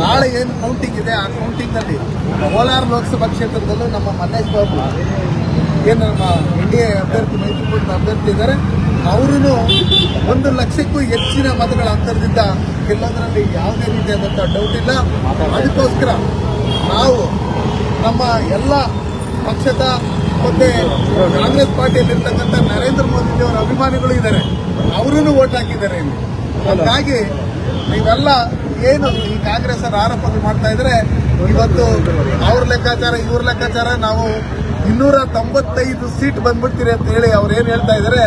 ನಾಳೆ ಏನು ಕೌಂಟಿಂಗ್ ಇದೆ, ಆ ಕೌಂಟಿಂಗ್ನಲ್ಲಿ ಕೋಲಾರ ಲೋಕಸಭಾ ಕ್ಷೇತ್ರದಲ್ಲೂ ನಮ್ಮ ಮಲ್ಲೇಶ್ ಬಾಬು ಏನು ನಮ್ಮ ಎನ್ ಡಿ ಎ ಅಭ್ಯರ್ಥಿ, ಮೈತ್ರಿಕೂಟದ ಅಭ್ಯರ್ಥಿ ಇದ್ದಾರೆ. ಅವರು ಒಂದು ಲಕ್ಷಕ್ಕೂ ಹೆಚ್ಚಿನ ಮತಗಳ ಅಂತರದಿಂದ ಗೆಲ್ಲೋದ್ರಲ್ಲಿ ಯಾವುದೇ ರೀತಿಯಾದಂಥ ಡೌಟ್ ಇಲ್ಲ. ಅದಕ್ಕೋಸ್ಕರ ನಾವು ನಮ್ಮ ಎಲ್ಲ ಪಕ್ಷದ ಮತ್ತೆ ಕಾಂಗ್ರೆಸ್ ಪಾರ್ಟಿಯಲ್ಲಿರ್ತಕ್ಕಂಥ ನರೇಂದ್ರ ಮೋದಿಯವರ ಅಭಿಮಾನಿಗಳು ಇದ್ದಾರೆ. ಅವರೂ ಓಟ್ ಹಾಕಿದ್ದಾರೆ ಇಲ್ಲಿ. ಹಾಗಾಗಿ ನೀವೆಲ್ಲ ಏನು ಈ ಕಾಂಗ್ರೆಸ್ ಅವರು ಆರೋಪಗಳು ಮಾಡ್ತಾ ಇದ್ರೆ ಇವತ್ತು ಅವ್ರ ಲೆಕ್ಕಾಚಾರ, ಇವ್ರ ಲೆಕ್ಕಾಚಾರ ನಾವು ಇನ್ನೂರ ತೊಂಬತ್ತೈದು ಸೀಟ್ ಬಂದ್ಬಿಡ್ತೀರಿ ಅಂತ ಹೇಳಿ ಅವ್ರು ಏನು ಹೇಳ್ತಾ ಇದ್ದಾರೆ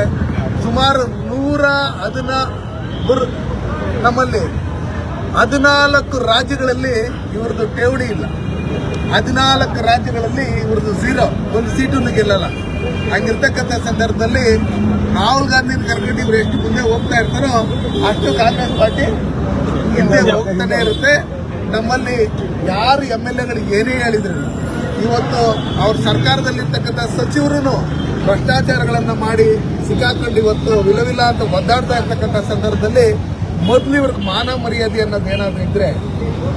ಸುಮಾರು ನೂರ ಹದಿನ ನಮ್ಮಲ್ಲಿ ಹದಿನಾಲ್ಕು ರಾಜ್ಯಗಳಲ್ಲಿ ಇವ್ರದ್ದು ಠೇವಣಿ ಇಲ್ಲ. ಹದಿನಾಲ್ಕು ರಾಜ್ಯಗಳಲ್ಲಿ ಇವ್ರದ್ದು ಝೀರೋ ಒಂದು ಸೀಟನ್ನು ಗೆಲ್ಲಲ್ಲ. ಹಂಗಿರ್ತಕ್ಕಂಥ ಸಂದರ್ಭದಲ್ಲಿ ರಾಹುಲ್ ಗಾಂಧಿನ ಕರ್ಕೊಂಡು ಇವ್ರು ಎಷ್ಟು ಮುಂದೆ ಹೋಗ್ತಾ ಇರ್ತಾರೋ ಅಷ್ಟು ಕಾಂಗ್ರೆಸ್ ಪಾರ್ಟಿ ಹಿಂದೆ ಹೋಗ್ತಾನೆ ಇರುತ್ತೆ. ನಮ್ಮಲ್ಲಿ ಯಾರು ಎಂ ಎಲ್ ಎಗಳಿಗೆ ಏನೇ ಹೇಳಿದ್ರು, ಇವತ್ತು ಅವ್ರ ಸರ್ಕಾರದಲ್ಲಿರ್ತಕ್ಕಂಥ ಸಚಿವರು ಭ್ರಷ್ಟಾಚಾರಗಳನ್ನು ಮಾಡಿ ಸಿಕ್ಕಾಕೊಂಡು ಇವತ್ತು ವಿಲವಿಲ್ಲ ಅಂತ ಒದ್ದಾಡ್ತಾ ಇರ್ತಕ್ಕಂಥ ಸಂದರ್ಭದಲ್ಲಿ ಮೊದಲು ಇವ್ರಿಗೆ ಮಾನ ಮರ್ಯಾದೆ ಅನ್ನೋದು ಏನಾದ್ರು ಇದ್ರೆ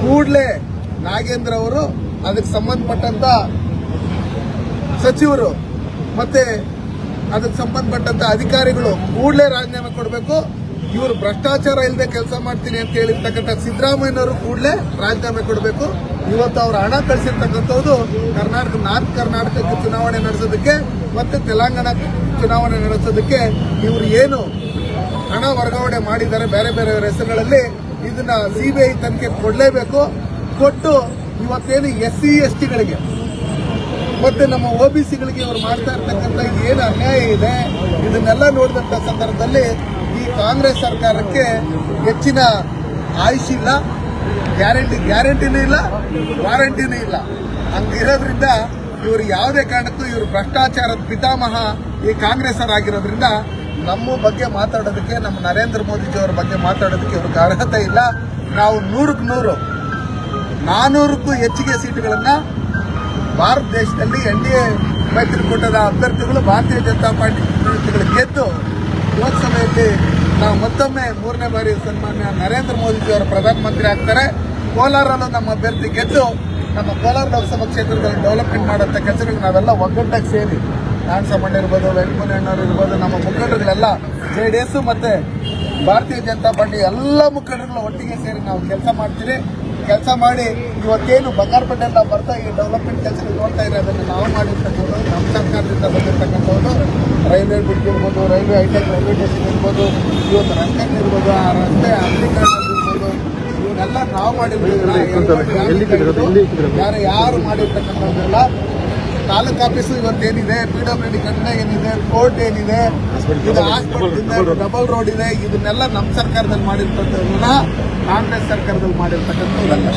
ಕೂಡಲೇ ನಾಗೇಂದ್ರ ಅವರು ಅದಕ್ಕೆ ಸಂಬಂಧಪಟ್ಟಂತ ಸಚಿವರು ಮತ್ತೆ ಅದಕ್ಕೆ ಸಂಬಂಧಪಟ್ಟಂತ ಅಧಿಕಾರಿಗಳು ಕೂಡಲೇ ರಾಜೀನಾಮೆ ಕೊಡಬೇಕು. ಇವರು ಭ್ರಷ್ಟಾಚಾರ ಇಲ್ಲದೆ ಕೆಲಸ ಮಾಡ್ತೀನಿ ಅಂತ ಹೇಳಿರ್ತಕ್ಕಂಥ ಸಿದ್ದರಾಮಯ್ಯನವರು ಕೂಡಲೇ ರಾಜೀನಾಮೆ ಕೊಡಬೇಕು. ಇವತ್ತು ಅವರು ಹಣ ಕಳಿಸಿರ್ತಕ್ಕಂಥದ್ದು ಕರ್ನಾಟಕ, ನಾರ್ತ್ ಕರ್ನಾಟಕಕ್ಕೆ ಚುನಾವಣೆ ನಡೆಸೋದಕ್ಕೆ ಮತ್ತು ತೆಲಂಗಾಣ ಚುನಾವಣೆ ನಡೆಸೋದಕ್ಕೆ ಇವರು ಏನು ಹಣ ವರ್ಗಾವಣೆ ಮಾಡಿದ್ದಾರೆ ಬೇರೆ ಬೇರೆ ಹೆಸರುಗಳಲ್ಲಿ, ಇದನ್ನ ಸಿಬಿಐ ತನಿಖೆ ಕೊಡಲೇಬೇಕು. ಕೊಟ್ಟು ಇವತ್ತೇನು ಎಸ್ ಸಿ ಎಸ್ ಟಿಗಳಿಗೆ ಮತ್ತೆ ನಮ್ಮ ಒ ಬಿ ಸಿಗಳಿಗೆ ಇವರು ಮಾಡ್ತಾ ಇರ್ತಕ್ಕಂಥ ಏನು ಅನ್ಯಾಯ ಇದೆ, ಇದನ್ನೆಲ್ಲ ನೋಡಿದಂಥ ಸಂದರ್ಭದಲ್ಲಿ ಈ ಕಾಂಗ್ರೆಸ್ ಸರ್ಕಾರಕ್ಕೆ ಹೆಚ್ಚಿನ ಆಯುಷಿಲ್ಲ ಗ್ಯಾರಂಟಿ, ಗ್ಯಾರಂಟಿನೂ ಇಲ್ಲ, ವಾರಂಟಿನೂ ಇಲ್ಲ. ಹಂಗಿರೋದ್ರಿಂದ ಇವರು ಯಾವುದೇ ಕಾರಣಕ್ಕೂ ಇವರು ಭ್ರಷ್ಟಾಚಾರದ ಪಿತಾಮಹ ಈ ಕಾಂಗ್ರೆಸರಾಗಿರೋದರಿಂದ ನಮ್ಮ ಬಗ್ಗೆ ಮಾತಾಡೋದಕ್ಕೆ, ನಮ್ಮ ನರೇಂದ್ರ ಮೋದಿಜಿಯವರ ಬಗ್ಗೆ ಮಾತಾಡೋದಕ್ಕೆ ಇವ್ರಿಗೆ ಅರ್ಹತೆ ಇಲ್ಲ. ನಾವು ನೂರಕ್ಕೆ ನೂರು, ನಾನೂರಕ್ಕೂ ಹೆಚ್ಚಿಗೆ ಸೀಟುಗಳನ್ನು ಭಾರತ ದೇಶದಲ್ಲಿ ಎನ್ ಡಿ ಎ ಮೈತ್ರಿಕೂಟದ ಅಭ್ಯರ್ಥಿಗಳು, ಭಾರತೀಯ ಜನತಾ ಪಾರ್ಟಿ ಅಭ್ಯರ್ಥಿಗಳು ಗೆದ್ದು ಲೋಕಸಭೆಯಲ್ಲಿ ನಾವು ಮತ್ತೊಮ್ಮೆ ಮೂರನೇ ಬಾರಿ ಸನ್ಮಾನ್ಯ ನರೇಂದ್ರ ಮೋದಿಜಿ ಅವರು ಪ್ರಧಾನಮಂತ್ರಿ ಆಗ್ತಾರೆ. ಕೋಲಾರಲ್ಲೂ ನಮ್ಮ ಅಭ್ಯರ್ಥಿ ಗೆದ್ದು ನಮ್ಮ ಕೋಲಾರ ಲೋಕಸಭಾ ಕ್ಷೇತ್ರದಲ್ಲಿ ಡೆವಲಪ್ಮೆಂಟ್ ಮಾಡುವಂಥ ಕೆಲಸಗಳು ನಾವೆಲ್ಲ ಒಗ್ಗಟ್ಟಾಗಿ ಸೇರಿ. ನಾನ್ ಸಾಮಣ್ಯ ಇರ್ಬೋದು ವೆಂಕಟಣ್ಣವ್ರು ಇರ್ಬೋದು, ನಮ್ಮ ಮುಖಂಡರುಗಳೆಲ್ಲ ಜೆ ಡಿ ಎಸ್ ಮತ್ತೆ ಭಾರತೀಯ ಜನತಾ ಪಾರ್ಟಿ ಎಲ್ಲ ಮುಖಂಡರುಗಳು ಒಟ್ಟಿಗೆ ಸೇರಿ ನಾವು ಕೆಲಸ ಮಾಡ್ತೀವಿ ಕೆಲಸ ಮಾಡಿ ಇವತ್ತೇನು ಬಂಗಾರಪೇಟೆ ಎಲ್ಲ ಬರ್ತಾ, ಈ ಡೆವಲಪ್ಮೆಂಟ್ ಕೆಲಸಗಳು ನೋಡ್ತಾ ಇದ್ರೆ ಅದನ್ನು ನಾವು ಮಾಡಿರ್ತಕ್ಕಂಥದ್ದು, ನಮ್ಮ ಸರ್ಕಾರದಿಂದ ಬಂದಿರ್ತಕ್ಕಂಥದ್ದು. ರೈಲ್ವೆ ಬ್ರಿಡ್ಜ್ ಇರ್ಬೋದು ರೈಲ್ವೆ ಹೈಟೆಕ್ ರೈಲ್ವೆ ಸ್ಟೇಷನ್ ಇರ್ಬೋದು ಇವತ್ತು ರಸ್ತೆ ಇರ್ಬೋದು ಆ ರಸ್ತೆ ಅಮಲೀಕರಣ ಇರ್ಬೋದು ಇವನ್ನೆಲ್ಲ ನಾವು ಮಾಡಿರ್ಬೋದು ಯಾರು ಯಾರು ಮಾಡಿರ್ತಕ್ಕಂಥದ್ದೆಲ್ಲ ತಾಲೂಕ್ ಆಫೀಸು ಇವತ್ತೇನಿದೆ ಪಿ ಡಬ್ಲ್ಯೂ ಡಿ ಕಟ್ಟಡ ಏನಿದೆ ಕೋರ್ಟ್ ಏನಿದೆ ಇದು ಹಾಸ್ಪಿಟಲ್ ಡಬಲ್ ರೋಡ್ ಇದೆ ಇದನ್ನೆಲ್ಲ ನಮ್ಮ ಸರ್ಕಾರದಲ್ಲಿ ಮಾಡಿರ್ತಕ್ಕಂಥದ್ದನ್ನ ಕಾಂಗ್ರೆಸ್ ಸರ್ಕಾರದಲ್ಲಿ ಮಾಡಿರ್ತಕ್ಕಂಥದ್ದಲ್ಲ